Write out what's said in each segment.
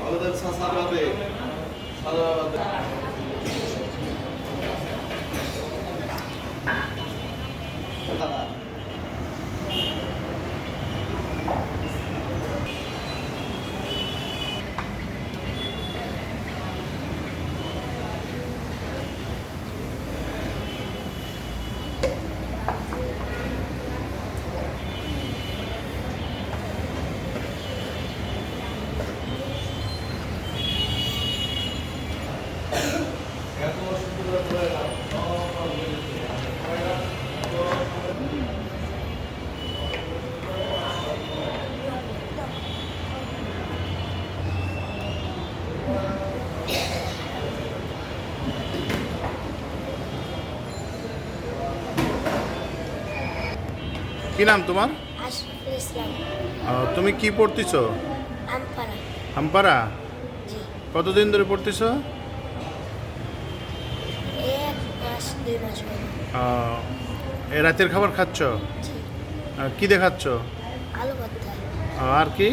আমাদের সাসারাবে কি নাম তোমার? তুমি কি পড়তেছ? হাম্পারা কতদিন ধরে পড়তেছ? রাতের খাবার খাচ্ছ? কি দেখাচ্ছ আর কি?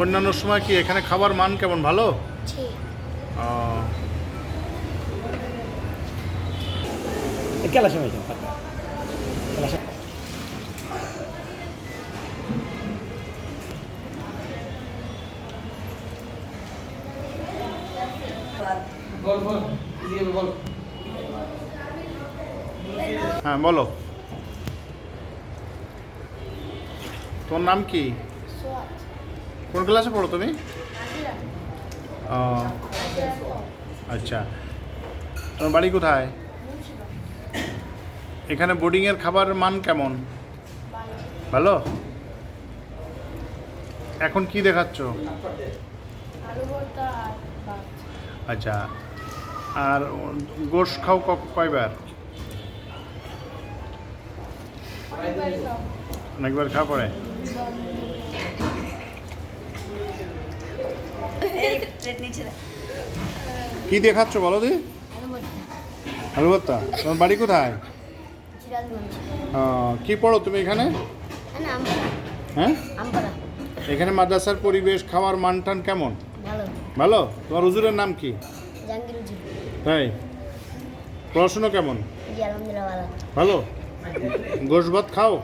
অন্যান্য সময় কি এখানে খাবার মান কেমন ভালো? যাও, ফাঁকা। খেলার সময়- হ্যাঁ বলো। তোমার নাম কি? কোন ক্লাসে পড়ো তুমি? আচ্ছা। তোমার বাড়ি কোথায়? এখানে বোর্ডিংয়ের খাবারের মান কেমন? ভালো? এখন কি দেখাচ্ছ? আচ্ছা আর গোশ খাও কয়বার? অনেকবার খাওয়া পড়ে কি দেখাচ্ছ বলো দি? আলু ভর্তা তোমার বাড়ি কোথায়? কি পড়ো তুমি এখানে? হ্যাঁ? এখানে মাদ্রাসার পরিবেশ, খাওয়ার মান টান কেমন? ভালো? তোমার হুজুরের নাম কি? তাই? পড়াশুনো কেমন? ভালো? গোশ ভাত খাও?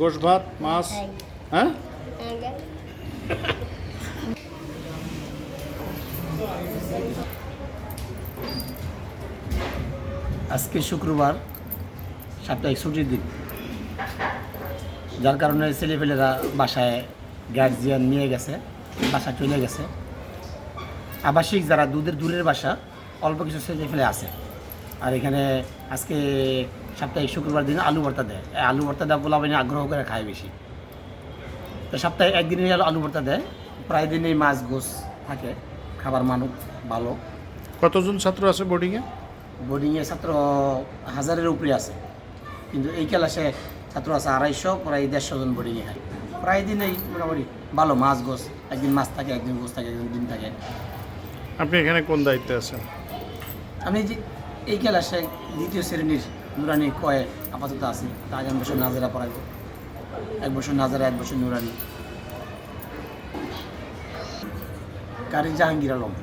গোশ ভাত, মাছ? হ্যাঁ। আজকে শুক্রবার। সাপ্তাহিক ছুটির দিন। যার কারণে ছেলেপেলেরা বাসায় গার্জিয়ান নিয়ে গেছে বাসা চলে গেছে। আবাসিক যারা দুধের দূরের বাসা অল্প কিছু ছেলেপেলে আছে। আর এখানে আজকে সাপ্তাহিক শুক্রবার দিন আলু ভর্তা দেয়। এই আলু ভর্তা দেওয়া বলা মানে আগ্রহ করে খায় বেশি। তো সপ্তাহে একদিনই আলু আলু ভর্তা দেয়। প্রায় দিনই মাছ গোস থাকে। খাবার মানুষ ভালো। কতজন ছাত্র আছে বোর্ডিংয়ে বোর্ডিংয়ে ছাত্র হাজারের উপরে আছে। কিন্তু এই ক্লাসে ছাত্র আছে আড়াইশো প্রায় দেড়শো জন বোর্ডিংয়ে হয় প্রায় দিনেই মোটামুটি ভালো মাছ গোস একদিন মাছ থাকে একদিন গোস থাকে একদিন ডিম থাকে। আপনি এখানে কোন দায়িত্বে আছেন? আমি যে এই ক্লাসে দ্বিতীয় শ্রেণির নুরানি কয়ে আপাতত আছি তা আগামী বছর নাজারা পড়াইব এক বছর নাজারা এক বছর নুরানি। কারি জাহাঙ্গীর আলম।